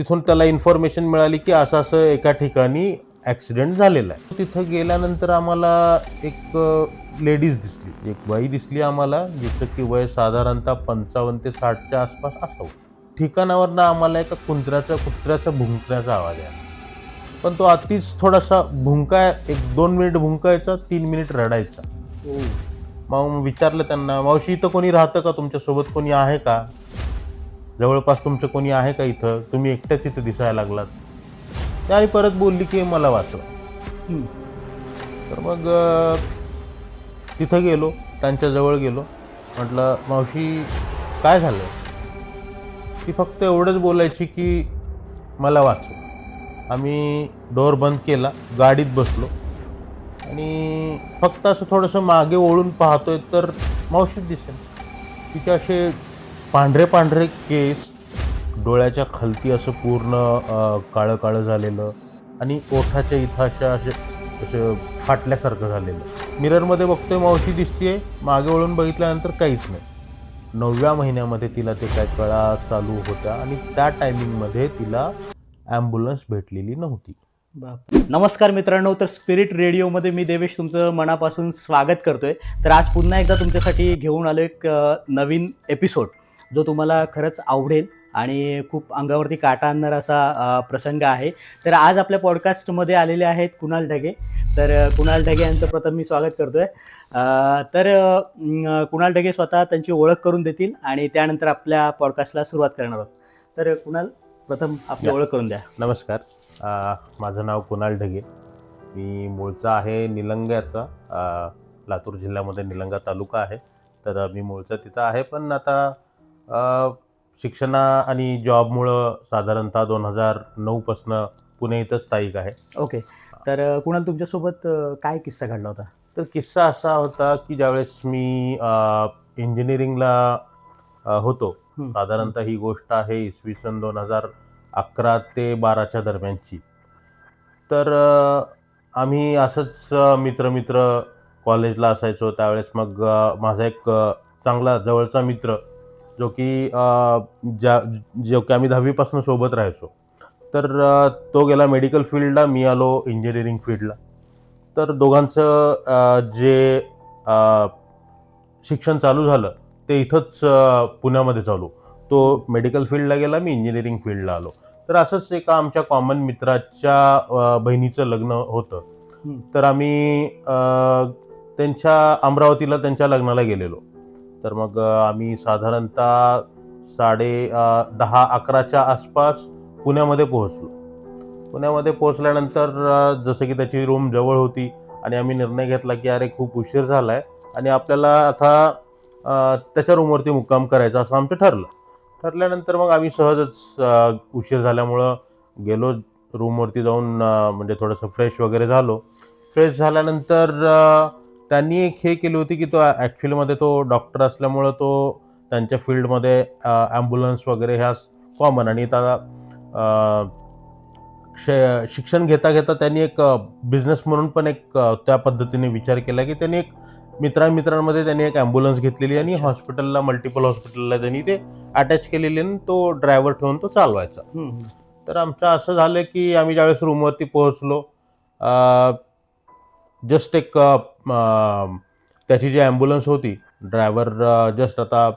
तिथून त्याला इन्फॉर्मेशन मिळाली की असं असं एका ठिकाणी ॲक्सिडेंट झालेला आहे. तिथं गेल्यानंतर आम्हाला एक लेडीज दिसली. एक बाई दिसली आम्हाला जिचं की वय साधारणतः पंचावन्न ते साठच्या आसपास असावं. ठिकाणावरनं आम्हाला एका कुंत्र्याचा कुत्र्याचा भुंकण्याचा आवाज आहे पण तो अतिच थोडासा भुंकाय एक दोन मिनिट भुंकायचा तीन मिनिट रडायचा. मग विचारलं त्यांना मावशी इथं कोणी राहतं का? तुमच्यासोबत कोणी आहे का? जवळपास तुमचं कोणी आहे का इथं? तुम्ही एकट्याच इथं दिसायला लागलात. ते आणि परत बोलली की मला वाचवा. तर मग तिथं गेलो त्यांच्याजवळ गेलो. म्हटलं मावशी काय झालं? ती फक्त एवढंच बोलायची की मला वाचव. आम्ही डोअर बंद केला गाडीत बसलो. आणि फक्त असं थोडंसं मागे ओळून पाहतोय तर मावशीच दिसेल. तिचे असे पांढरे पांढरे केस डोळ्याच्या खालती असं पूर्ण काळं काळं झालेलं आणि ओठाच्या इथं अशा असे असं फाटल्यासारखं झालेलं. मिररमध्ये बघतोय मावशी दिसतीये मागे वळून बघितल्यानंतर काहीच नाही. नवव्या महिन्यामध्ये तिला ते काय कळा चालू होत्या आणि त्या टायमिंगमध्ये तिला ॲम्ब्युलन्स भेटलेली नव्हती. नमस्कार मित्रांनो तर स्पिरिट रेडिओमध्ये मी देवेश तुमचं मनापासून स्वागत करतोय. तर आज पुन्हा एकदा तुमच्यासाठी घेऊन आलो एक नवीन एपिसोड. जो तुम्हाला खरंच आवडेल आणि खूप अंगावरती काटा आणणारा असा प्रसंग आहे. तर आज आपल्या पॉडकास्टमध्ये आलेले आहेत कुणाल ढगे. तर कुणाल ढगे यांचं प्रथम मी स्वागत करतोय. तर कुणाल ढगे स्वतः त्यांची ओळख करून देतील आणि त्यानंतर आपल्या पॉडकास्टला सुरुवात करणार आहोत. तर कुणाल प्रथम आपली. ओळख करून द्या. नमस्कार. माझं नाव कुणाल ढगे. मी मूळचा आहे निलंग्याचा. लातूर जिल्ह्यामध्ये निलंगा तालुका आहे. तर मी मूळचा तिथं आहे. पण आता शिक्षणा आणि जॉबमुळं साधारणतः दोन हजार नऊपासनं पुणे इथं स्थायिक आहे. ओके. तर कुणाल तुमच्यासोबत काय किस्सा घडला होता? तर किस्सा असा होता की ज्यावेळेस मी इंजिनिअरिंगला होतो. साधारणतः ही गोष्ट आहे इसवी सन दोन हजार अकरा ते बाराच्या दरम्यानची. तर आम्ही असंच अ, मित्रमित्र कॉलेजला असायचो. त्यावेळेस मग माझा एक चांगला जवळचा मित्र जो की ज्या जो की आम्ही दहावीपासून सोबत राहायचो. तर तो गेला मेडिकल फील्डला मी आलो इंजिनिअरिंग फील्डला तर दोघांचं जे शिक्षण चालू झालं ते इथंच पुण्यामध्ये चालू. तो मेडिकल फील्डला गेला मी इंजिनिअरिंग फील्डला आलो. तर असंच एका आमच्या कॉमन मित्राच्या बहिणीचं लग्न होतं. तर आम्ही त्यांच्या अमरावतीला त्यांच्या लग्नाला गेलेलो. तर मग आम्ही साधारणतः साडे दहा अकराच्या आसपास पुण्यामध्ये पोहोचलो. पुण्यामध्ये पोहोचल्यानंतर जसं की त्याची रूम जवळ होती आणि आम्ही निर्णय घेतला की अरे खूप उशीर झाला आहे आणि आपल्याला आता त्याच्या रूमवरती मुक्काम करायचा असं आमचं ठरलं. ठरल्यानंतर मग आम्ही सहजच उशीर झाल्यामुळं गेलो. रूमवरती जाऊन म्हणजे थोडंसं फ्रेश वगैरे झालो. फ्रेश झाल्यानंतर त्यांनी एक हे केली होती की तो ॲक्च्युलीमध्ये तो डॉक्टर असल्यामुळं तो त्यांच्या फील्डमध्ये ॲम्ब्युलन्स वगैरे ह्या कॉमन आणि त्याला शिक्षण घेता घेता त्यांनी एक बिझनेस म्हणून पण एक त्या पद्धतीने विचार केला की त्यांनी एक मित्रांमित्रांमध्ये त्यांनी एक ॲम्ब्युलन्स घेतलेली आणि. हॉस्पिटलला मल्टिपल हॉस्पिटलला त्यांनी ते अटॅच केलेली आणि तो ड्रायव्हर ठेवून तो चालवायचा. तर आमचं असं झालं की आम्ही ज्यावेळेस रूमवरती पोहोचलो जस्ट एक त्याची जी ॲम्ब्युलन्स होती ड्रायव्हर जस्ट आता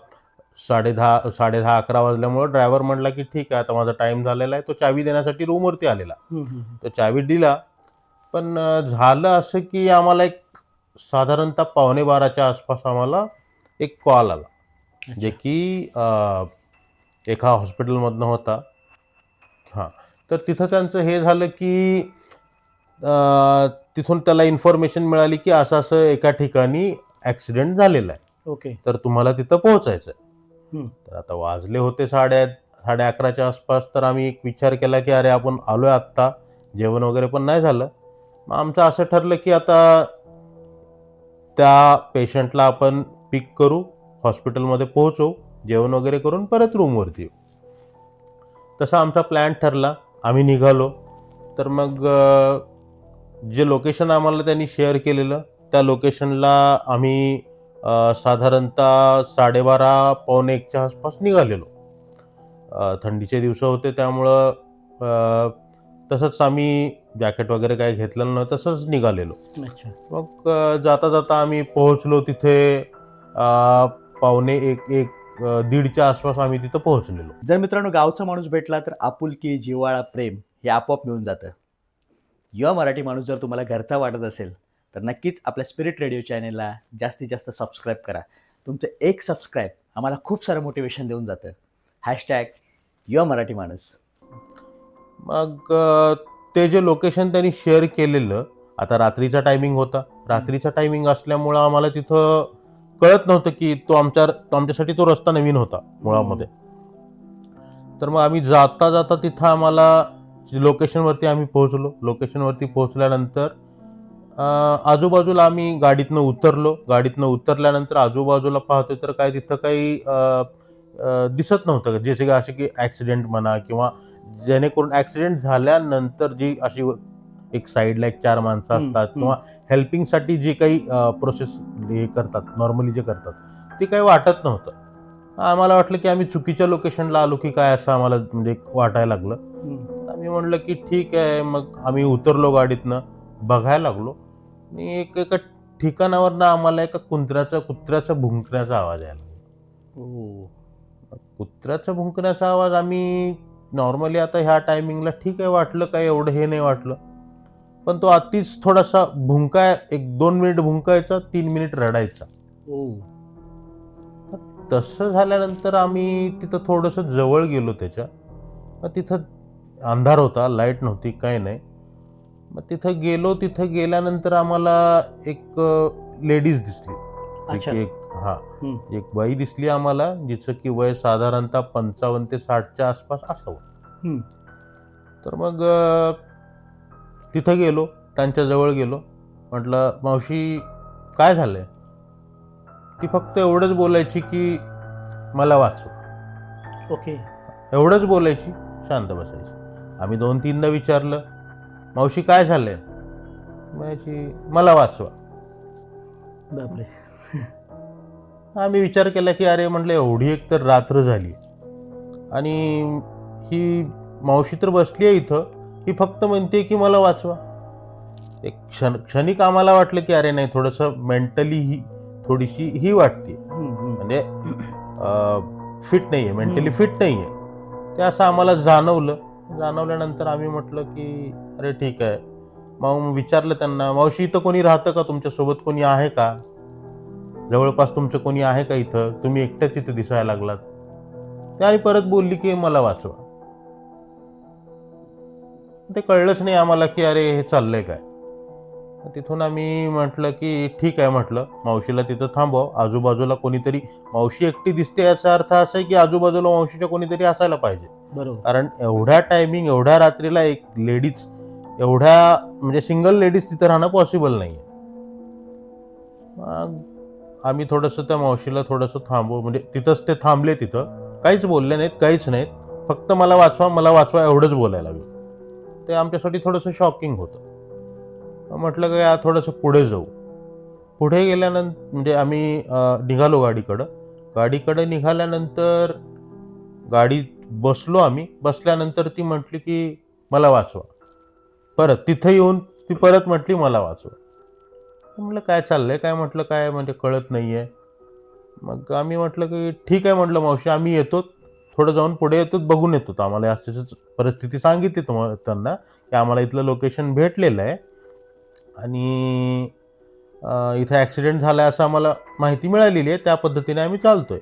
साडे दहा साडे दहा अकरा वाजल्यामुळं ड्रायव्हर म्हणला की ठीक आहे आता माझा टाईम झालेला आहे तो चावी देण्यासाठी रूमवरती आलेला. तो चावी दिला पण झालं असं की आम्हाला एक साधारणतः पावणे बाराच्या आसपास आम्हाला एक कॉल आला जे. की एका हॉस्पिटलमधनं होता हां तर तिथं त्यांचं हे झालं की तिथून त्याला इन्फॉर्मेशन मिळाली की असं असं एका ठिकाणी ॲक्सिडेंट झालेला आहे. ओके. तर तुम्हाला तिथं पोहोचायचं आहे. तर आता वाजले होते साडे साडे अकराच्या आसपास तर आम्ही एक विचार केला की अरे आपण आलोय आत्ता. जेवण वगैरे पण नाही झालं. मग आमचं असं ठरलं की आता त्या पेशंटला आपण पिक करू हॉस्पिटलमध्ये पोहोचवू जेवण वगैरे करून परत रूमवरती येऊ. तसा आमचा प्लॅन ठरला. आम्ही निघालो. तर मग जे लोकेशन आम्हाला त्यांनी शेअर केलेलं त्या लोकेशनला आम्ही साधारणतः साडेबारा पावणे एकच्या आसपास निघालेलो. थंडीचे दिवस होते त्यामुळं तसंच आम्ही जॅकेट वगैरे काय घेतलेलं नव्हतं तसंच निघालेलो. अच्छा. मग जाता जाता आम्ही पोहोचलो तिथे पावणे एक एक दीडच्या आसपास आम्ही तिथं पोहोचलेलो. जर मित्रांनो गावचा माणूस भेटला तर आपुलकी जिव्हाळा प्रेम हे आपोआप मिळून जातं. युवा मराठी माणूस जर तुम्हाला घरचा वाटत असेल तर नक्कीच आपल्या स्पिरिट रेडिओ चॅनेलला जास्तीत जास्त सबस्क्राईब करा. तुमचं एक सबस्क्राईब आम्हाला खूप सारं मोटिवेशन देऊन जातं. हॅशटॅग युवा मराठी माणूस. मग ते जे लोकेशन त्यांनी शेअर केलेलं आता रात्रीचा टायमिंग होता. रात्रीचा टायमिंग असल्यामुळं आम्हाला तिथं कळत नव्हतं की तो आमच्या तो आमच्यासाठी तो रस्ता नवीन होता मुळामध्ये. तर मग आम्ही जाता जाता तिथं आम्हाला लोकेशनवरती आम्ही पोहोचलो. लोकेशनवरती पोहोचल्यानंतर आजूबाजूला आम्ही गाडीतनं उतरलो. गाडीतनं उतरल्यानंतर आजूबाजूला पाहतोय तर काय तिथं काही दिसत नव्हतं. जसे की असे की ॲक्सिडेंट म्हणा किंवा जेणेकरून ऍक्सिडेंट झाल्यानंतर जी अशी एक साईडला एक चार माणसं असतात. किंवा हेल्पिंगसाठी जी काही प्रोसेस हे करतात नॉर्मली जे करतात ते काही वाटत नव्हतं. आम्हाला वाटलं की आम्ही चुकीच्या लोकेशनला आलो की काय असं आम्हाला म्हणजे वाटायला लागलं. म्हणलं की ठीक आहे मग आम्ही उतरलो गाडीतनं बघायला लागलो. आणि एक एका ठिकाणावरनं आम्हाला एका कुत्र्याचा कुत्र्याचा भुंकण्याचा आवाज यायला लागला. ओ. कुत्र्याचा भुंकण्याचा आवाज आम्ही नॉर्मली आता ह्या टायमिंगला ठीक आहे वाटलं काय एवढं हे नाही वाटलं. पण तो अतिच थोडासा भुंकाय एक दोन मिनिट भुंकायचा तीन मिनिट रडायचा. ओ. तसं झाल्यानंतर आम्ही तिथं थोडंसं जवळ गेलो त्याच्या. तिथं अंधार होता लाइट नव्हती काही नाही. मग तिथं गेलो तिथं गेल्यानंतर आम्हाला एक लेडीज दिसली. एक हा. एक बाई दिसली आम्हाला जिचं की वय साधारणतः पंचावन्न ते साठच्या आसपास असावं. तर मग तिथं गेलो त्यांच्या जवळ गेलो. म्हटलं मावशी काय झालंय? ती फक्त एवढंच बोलायची की मला वाचव. ओके. एवढंच बोलायची शांत बसायची. आम्ही दोन तीनदा विचारलं मावशी काय झालंय? म्हणायची मला वाचवा. बापरे. आम्ही विचार केला की अरे म्हटलं एवढी एक तर रात्र झाली आणि ही मावशी तर बसली आहे इथं ही फक्त म्हणते की मला वाचवा. एक क्षण क्षणिक आम्हाला वाटलं की अरे नाही थोडंसं मेंटली ही थोडीशी ही वाटते. म्हणजे फिट नाही आहे मेंटली. फिट नाही आहे ते असं आम्हाला जाणवलं. जाणवल्यानंतर आम्ही म्हटलं की अरे ठीक आहे. मग विचारलं त्यांना मावशी इथं कोणी राहतं का तुमच्यासोबत? कोणी आहे का? जवळपास तुमचं कोणी आहे का इथं? तुम्ही एकट्याच इथं दिसायला लागलात. ते आणि परत बोलली की मला वाचवा. ते कळलंच नाही आम्हाला की अरे हे चाललंय काय? तिथून आम्ही म्हटलं की ठीक आहे म्हटलं मावशीला तिथं थांबव. आजूबाजूला कोणीतरी मावशी एकटी दिसते याचा अर्थ असा आहे की आजूबाजूला मावशीच्या कोणीतरी असायला पाहिजे. बरोबर. कारण एवढ्या टायमिंग एवढ्या रात्रीला एक लेडीज एवढ्या म्हणजे सिंगल लेडीज तिथं राहणं पॉसिबल नाही मग आम्ही थोडंसं त्या मावशीला थोडंसं थांबू म्हणजे तिथंच ते थांबले तिथं. काहीच बोलले नाहीत काहीच नाहीत. फक्त मला वाचवा मला वाचवा एवढंच बोलायला लागलं. ते आमच्यासाठी थोडंसं शॉकिंग होतं. म्हटलं का या थोडंसं पुढे जाऊ. पुढे गेल्यानंतर म्हणजे आम्ही निघालो गाडीकडं. गाडीकडे निघाल्यानंतर गाडी बसलो आम्ही. बसल्यानंतर ती म्हटली की मला वाचवा. परत तिथं येऊन ती परत म्हटली मला वाचवा. म्हटलं काय चाललंय? काय म्हटलं काय म्हणजे कळत नाही आहे मग आम्ही म्हटलं की ठीक आहे म्हटलं मावशी आम्ही येतो. थोडं जाऊन पुढे येतो बघून येतो. आम्हाला अशी परिस्थिती सांगितली तुम्हाला त्यांना की आम्हाला इथलं लोकेशन भेटलेलं आहे. आणि इथं ॲक्सिडेंट झाला असं आम्हाला माहिती मिळालेली आहे. त्या पद्धतीने आम्ही चालतोय.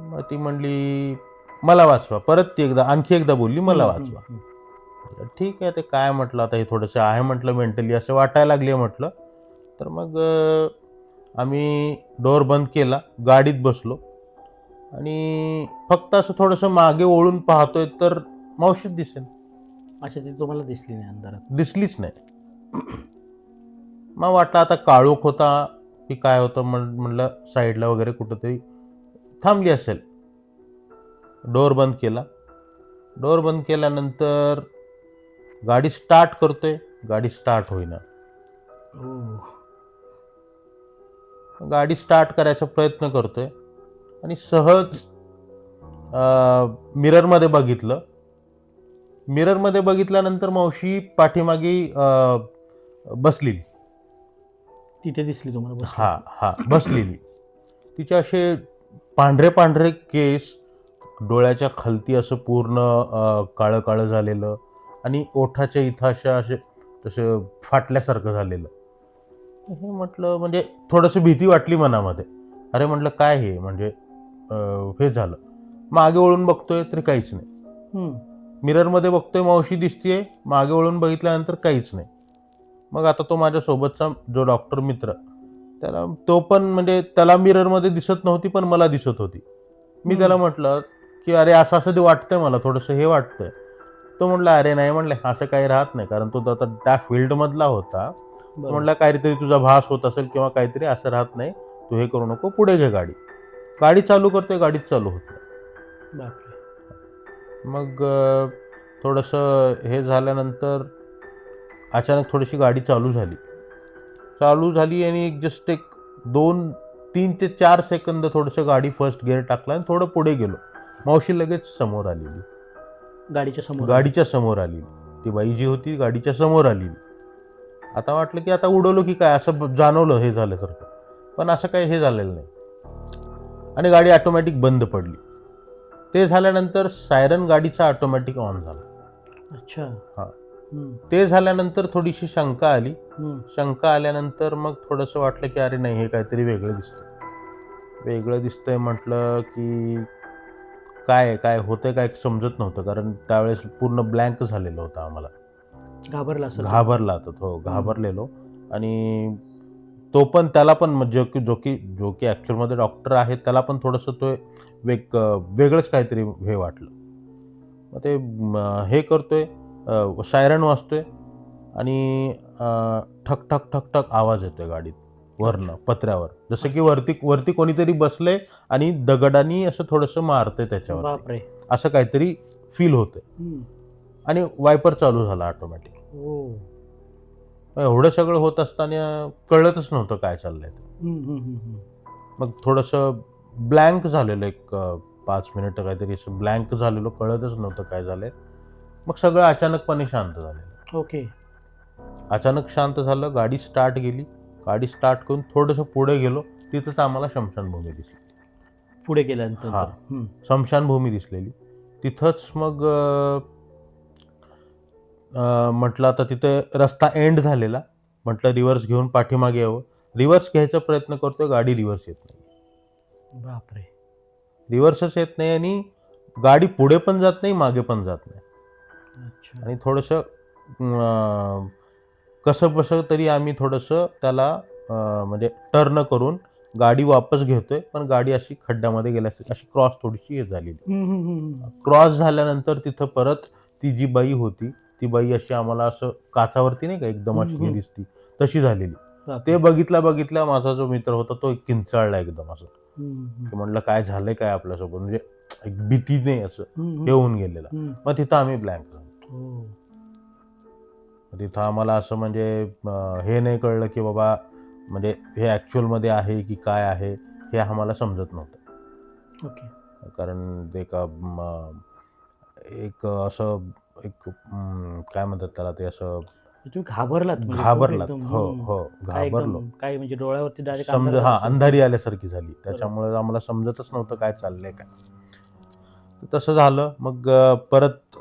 मग ती म्हणली मला वाचवा. परत ती एकदा आणखी एकदा बोलली मला वाचवा. ठीक आहे ते काय म्हटलं आता हे थोडंसं आहे म्हटलं मेंटली असं वाटायला लागले म्हटलं. तर मग आम्ही डोअर बंद केला गाडीत बसलो. आणि फक्त असं थोडंसं मागे ओळून पाहतोय तर मावशीच दिसेल. अच्छा ती तुम्हाला दिसली नाही अंधारात. दिसलीच नाही. मग वाटलं आता काळोख होता की काय होतं म्हण म्हणलं साईडला वगैरे कुठंतरी थांबली असेल. डोअर बंद केला. डोअर बंद केल्यानंतर गाडी स्टार्ट करतोय. गाडी स्टार्ट होईना. गाडी स्टार्ट करायचा प्रयत्न करतोय. आणि सहज मिररमध्ये बघितलं. मिररमध्ये बघितल्यानंतर मावशी पाठीमागे बसलेली. तिथे दिसली तुम्हाला बस हा हा बसलेली. तिचे असे पांढरे पांढरे केस डोळ्याच्या खालती असं पूर्ण काळं काळं झालेलं आणि ओठाच्या इथं अशा असे तसं फाटल्यासारखं झालेलं. हे म्हटलं म्हणजे थोडंसं भीती वाटली मनामध्ये. अरे म्हटलं काय हे? म्हणजे हे झालं. मागे वळून बघतोय तरी काहीच नाही. मिररमध्ये बघतोय मावशी दिसतीये. मागे वळून बघितल्यानंतर काहीच नाही. मग आता तो माझ्या सोबतचा जो डॉक्टर मित्र त्याला तो पण म्हणजे त्याला मिररमध्ये दिसत नव्हती पण मला दिसत होती. मी. त्याला म्हटलं की अरे असं असं ते वाटतंय मला थोडंसं हे वाटतंय. तो म्हटला अरे नाही म्हणले असं काही राहत नाही कारण तो आता त्या फील्डमधला होता. म्हटला काहीतरी तुझा भास होत असेल किंवा काहीतरी असं राहत नाही तू हे करू नको पुढे घे गाडी. गाडी चालू करतोय गाडीच चालू होत मग थोडंसं हे झाल्यानंतर अचानक थोडीशी गाडी चालू झाली. चालू झाली आणि जस्ट एक दोन तीन ते चार सेकंद थोडंसं गाडी फर्स्ट गिअर टाकला आणि थोडं पुढे गेलो. मावशी लगेच समोर आलेली. गाडीच्या समोर गाडीच्या समोर आलेली ती बाई जी होती गाडीच्या समोर आलेली आता वाटलं की आता उडवलो की काय? असं जाणवलं हे झाल्यासारखं. पण असं काही हे झालेलं नाही. आणि गाडी ऑटोमॅटिक बंद पडली. ते झाल्यानंतर सायरन गाडीचा ऑटोमॅटिक ऑन झाला. अच्छा. हा. ते झाल्यानंतर थोडीशी शंका आली. शंका आल्यानंतर मग थोडंसं वाटलं की अरे नाही हे काहीतरी वेगळं दिसतंय. वेगळं दिसतंय म्हटलं की काय काय होतंय काय समजत नव्हतं कारण त्यावेळेस पूर्ण ब्लँक झालेलं होतं आम्हाला. घाबरला घाबरला होता तो घाबरलेलो. आणि तो पण त्याला पण म्हणजे जो की जो की जो की ॲक्च्युअलमध्ये डॉक्टर आहे त्याला पण थोडंसं तो वेग वेगळंच काहीतरी हे वाटलं. मग ते हे करतोय. सायरन वाजतोय आणि ठक ठक ठक ठक आवाज येतोय गाडीत वरनं पत्र्यावर. जसं की वरती वरती कोणीतरी बसलंय आणि दगडानी असं थोडंसं मारतंय त्याच्यावर असं काहीतरी फील होतंय. हम्म. आणि वायपर चालू झाला ऑटोमॅटिक ओ एवढं सगळं होत असताना कळतच नव्हतं काय चाललंय. मग थोडंसं ब्लँक झालेलं एक पाच मिनिटं काहीतरी असं ब्लँक झालेलो कळतच नव्हतं काय झालंय. मग सगळं अचानकपणे शांत झालेलं. ओके. अचानक शांत झालं गाडी स्टार्ट गेली. गाडी स्टार्ट करून थोडंसं पुढे गेलो तिथंच आम्हाला शमशानभूमी दिसली. पुढे गेल्यानंतर. हा. स्मशानभूमी दिसलेली. तिथंच मग म्हटलं आता तिथे रस्ता एंड झालेला. म्हटलं रिव्हर्स घेऊन पाठीमागे यावं. रिव्हर्स घ्यायचा प्रयत्न करतोय गाडी रिव्हर्स येत नाही. बापरे. रिव्हर्सच येत नाही आणि गाडी पुढे पण जात नाही मागे पण जात नाही. आणि थोडंसं कसं बसं तरी आम्ही थोडंसं त्याला म्हणजे टर्न करून गाडी वापस घेतोय पण गाडी अशी खड्ड्यामध्ये गेल्या अशी क्रॉस थोडीशी हे झालेली. क्रॉस झाल्यानंतर तिथं परत ती जी बाई होती ती बाई अशी आम्हाला असं काचावरती नाही का एकदम अशी. दिसती तशी झालेली. ते बघितल्या बघितल्या माझा जो मित्र होता तो किंचाळला एकदम असं. की म्हणलं काय झालंय काय आपल्यासोबत म्हणजे एक भीतीने असं हे होऊन गेलेला. मग तिथं आम्ही ब्लँक तिथं आम्हाला असं म्हणजे हे नाही कळलं की बाबा म्हणजे हे ॲक्च्युअलमध्ये आहे की काय आहे हे आम्हाला समजत नव्हतं. ओके. कारण ते एक असं एक काय म्हणतात त्याला ते असं तुम्ही घाबरलात म्हणजे घाबरलात. हो. हो घाबरलो. काय म्हणजे डोळ्यावरती डायरेक्ट समज हा अंधारी आल्यासारखी झाली. त्याच्यामुळे आम्हाला समजतच नव्हतं काय चाललंय काय. तसं झालं. मग परत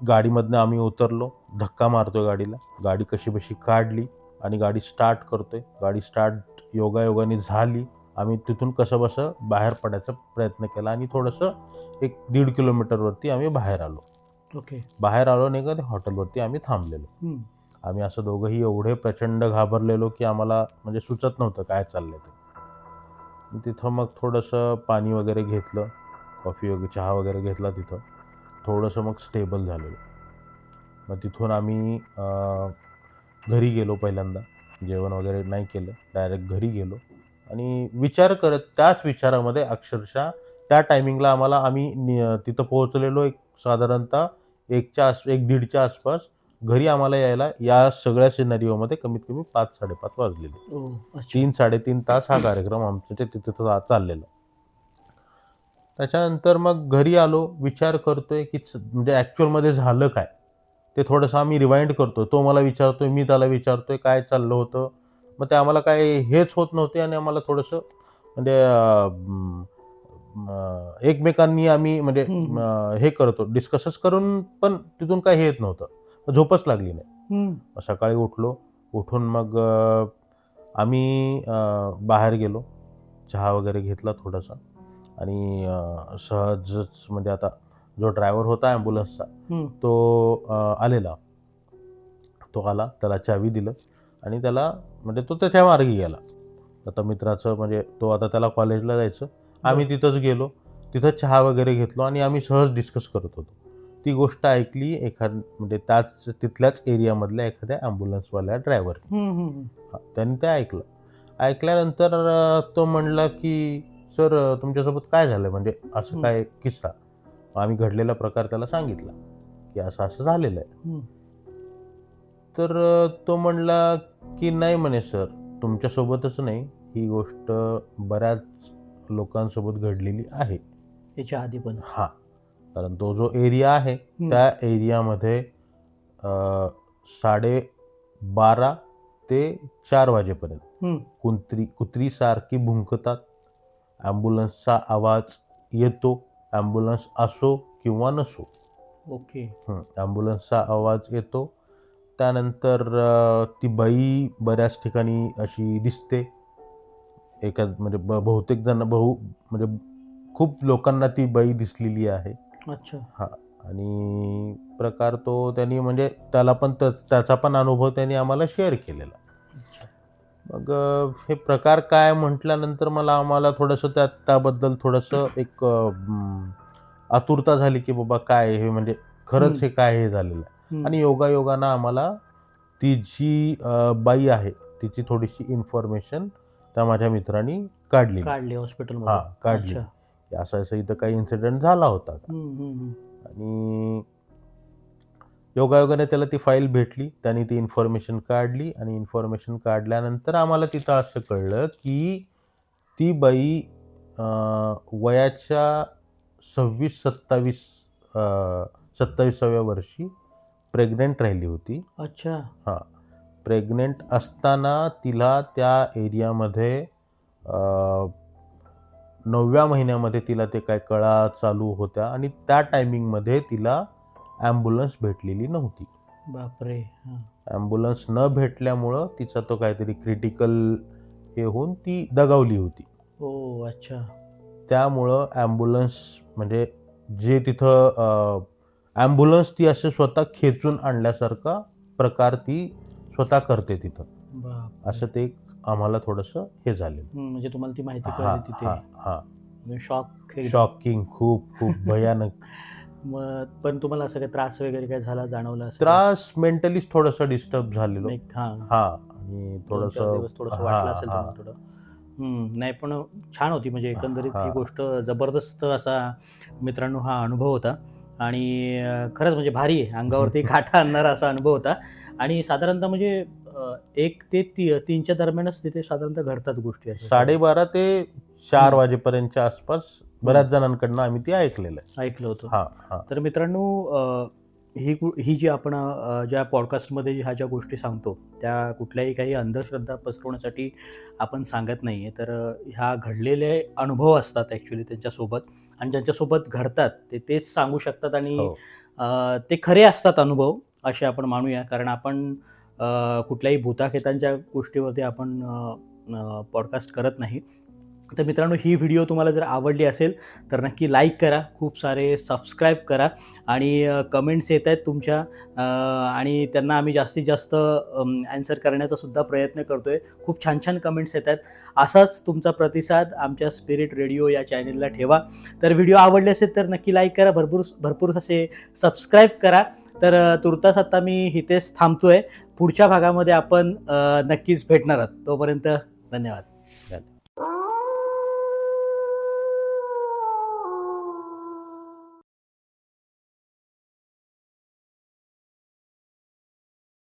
गाडीमधनं आम्ही उतरलो. धक्का मारतोय गाडीला. गाडी कशी बशी काढली आणि गाडी स्टार्ट करतोय. गाडी स्टार्ट योगायोगाने झाली. आम्ही तिथून कसं बसं बाहेर पडायचा प्रयत्न केला आणि थोडंसं एक दीड किलोमीटरवरती आम्ही बाहेर आलो. ओके बाहेर आलो नाही का ते हॉटेलवरती आम्ही थांबलेलो. आम्ही असं दोघंही एवढे प्रचंड घाबरलेलो की आम्हाला म्हणजे सुचत नव्हतं काय चाललंय ते. तिथं मग थोडंसं पाणी वगैरे घेतलं. कॉफी वगैरे चहा वगैरे घेतला तिथं. थोडंसं मग स्टेबल झालेलो. मग तिथून आम्ही घरी गेलो पहिल्यांदा. जेवण वगैरे नाही केलं. डायरेक्ट घरी गेलो. आणि विचार करत त्याच विचारामध्ये अक्षरशः त्या टायमिंगला आम्हाला आम्ही नि- तिथं पोहोचलेलो एक साधारणतः एकच्या आस एक दीडच्या आसपास. घरी आम्हाला यायला या सगळ्या सिनारिओमध्ये कमीत कमी पाच साडेपाच वाजलेले. तीन साडेतीन तास हा कार्यक्रम आमच्या ते तिथं चाललेला. त्याच्यानंतर मग घरी आलो विचार करतोय की म्हणजे ॲक्च्युअलमध्ये झालं काय? ते थोडंसं आम्ही रिवाइंड करतो तो मला विचारतोय मी त्याला विचारतोय काय चाललं होतं? मग ते आम्हाला काय हेच होत नव्हते आणि आम्हाला थोडंसं म्हणजे एकमेकांनी आम्ही म्हणजे हे करतो डिस्कसच करून पण तिथून काही येत नव्हतं. झोपच लागली नाही. सकाळी उठलो. उठून मग आम्ही बाहेर गेलो. चहा वगैरे घेतला थोडासा. आणि सहजच म्हणजे आता जो ड्रायव्हर होता ॲम्ब्युलन्सचा. तो आलेला. तो आला त्याला चावी दिलं आणि त्याला म्हणजे तो त्याच्या मार्गी गेला. आता मित्राचं म्हणजे तो आता त्याला कॉलेजला जायचं. आम्ही तिथंच गेलो. तिथं चहा वगैरे घेतलो आणि आम्ही सहज डिस्कस करत होतो. ती गोष्ट ऐकली एखाद म्हणजे त्याच तिथल्याच एरियामधल्या एखाद्या ॲम्ब्युलन्सवाल्या ड्रायव्हर. त्यांनी ते ऐकलं. ऐकल्यानंतर तो म्हणला की सर तुमच्यासोबत काय झालं म्हणजे असं. काय किस्सा आम्ही घडलेला प्रकार त्याला सांगितला की असं असं झालेलं आहे. तर तो म्हणला की नाही म्हणे सर तुमच्यासोबतच नाही ही गोष्ट बऱ्याच लोकांसोबत घडलेली आहे याच्या आधी पण हा कारण तो जो एरिया आहे. त्या एरियामध्ये साडे बारा ते चार वाजेपर्यंत हम्म. कुत्री कुत्रीसारखी भुंकतात ॲम्ब्युलन्सचा आवाज येतो ॲम्ब्युलन्स असो किंवा नसो. ओके. हं, ॲम्ब्युलन्सचा आवाज येतो. त्यानंतर ती बाई बऱ्याच ठिकाणी अशी दिसते. एका म्हणजे ब बहुतेक जण बहु म्हणजे खूप लोकांना ती बाई दिसलेली आहे. अच्छा. आणि प्रकार तो त्यांनी म्हणजे त्याला पण त्या- त्याचा पण अनुभव त्यांनी आम्हाला शेअर केलेला. अच्छा. मग हे प्रकार काय म्हटल्यानंतर मला आम्हाला थोडंसं त्या त्याबद्दल थोडंसं एक अ, आतुरता झाली की बाबा काय हे म्हणजे खरंच. हे काय हे झालेलं आहे हम्म. आणि योगायोगानं आम्हाला ती जी अ, बाई आहे तिची थोडीशी इन्फॉर्मेशन त्या माझ्या मित्रांनी काढली काढली हॉस्पिटल हा काढली की असं असं इथं काही इन्सिडेंट झाला होता का. आणि योगायोगाने त्याला ती फाईल भेटली. त्यांनी ती इन्फॉर्मेशन काढली आणि इन्फॉर्मेशन काढल्यानंतर आम्हाला तिथं असं कळलं की ती बाई वयाच्या सव्वीस सत्तावीस सत्तावीसाव्या वर्षी प्रेग्नेंट राहिली होती. अच्छा. हां. प्रेग्नेंट असताना तिला त्या एरियामध्ये नवव्या महिन्यामध्ये तिला ते काय कळा चालू होत्या आणि त्या टायमिंगमध्ये तिला ॲम्ब्युलन्स भेटलेली नव्हती. बापरे हा. ॲम्ब्युलन्स न भेटल्यामुळं तिचा तो काहीतरी क्रिटिकल हे होऊन ती दगावली होती. ओ अच्छा. त्यामुळं ॲम्ब्युलन्स म्हणजे जे तिथं ॲम्ब्युलन्स ती असे स्वतः खेचून आणल्यासारखा प्रकार ती स्वतः करते तिथं. बाप असं ते एक आम्हाला थोडंसं हे झालेलं. म्हणजे तुम्हाला ती माहिती हा हा हा. शॉक शॉकिंग खूप खूप भयानक. मग पण तुम्हाला असं काही त्रास वगैरे काय झाला जाणवला असं त्रास मेंटलीच थोडंसं डिस्टर्ब झालेलो. एक- हा. हा. आणि दोन चार थोडंसं दिवस थोडंसं वाटलं असेल. तुम्हाला थोडं. हम्म, नाही पण छान होती. म्हणजे एकंदरीत ही हा. गोष्ट जबरदस्त असा मित्रांनो हा अनुभव होता. आणि अं, खरंच म्हणजे भारी आहे. अंगावरती काटा आणणारा असा अनुभव होता. आणि साधारणतः म्हणजे अं, एक ते ती- तीनच्या दरम्यानच तिथे साधारणतः घडतात गोष्टी अशा. साडेबारा ते चार हम्म. वाजेपर्यंतच्या आसपास बऱ्याच जणांकडनं आम्ही ती ऐकलेलं आहे. ऐकलं होतं. हा हा. तर मित्रांनो ही ही जी आपण ज्या पॉडकास्टमध्ये ह्या ज्या गोष्टी सांगतो त्या कुठल्याही काही अंधश्रद्धा पसरवण्यासाठी आपण सांगत नाही आहे तर ह्या घडलेले अनुभव असतात ॲक्च्युली त्यांच्यासोबत आणि ज्यांच्यासोबत घडतात ते तेच सांगू शकतात आणि हो. ते खरे असतात अनुभव असे आपण मानूया. कारण आपण कुठल्याही भूताखेतांच्या गोष्टीवरती आपण पॉडकास्ट करत नाही. तर मित्रांनो ही व्हिडिओ तुम्हाला जर आवडली असेल तर नक्की लाईक करा खूप सारे सबस्क्राईब करा आणि कमेंट्स येत आहेत तुमच्या आणि त्यांना आम्ही जास्तीत जास्त ॲन्सर करण्याचा सुद्धा प्रयत्न करतो आहे खूप छान छान कमेंट्स येत आहेत. असाच तुमचा प्रतिसाद आमच्या स्पिरिट रेडिओ या चॅनेलला ठेवा. तर व्हिडिओ आवडले असेल तर नक्की लाईक करा भरपूर भरपूर असे सबस्क्राईब करा. तर तुर्तास आता मी इथेच थांबतो आहे पुढच्या भागामध्ये आपण नक्कीच भेटणार आहोत. तोपर्यंत धन्यवाद.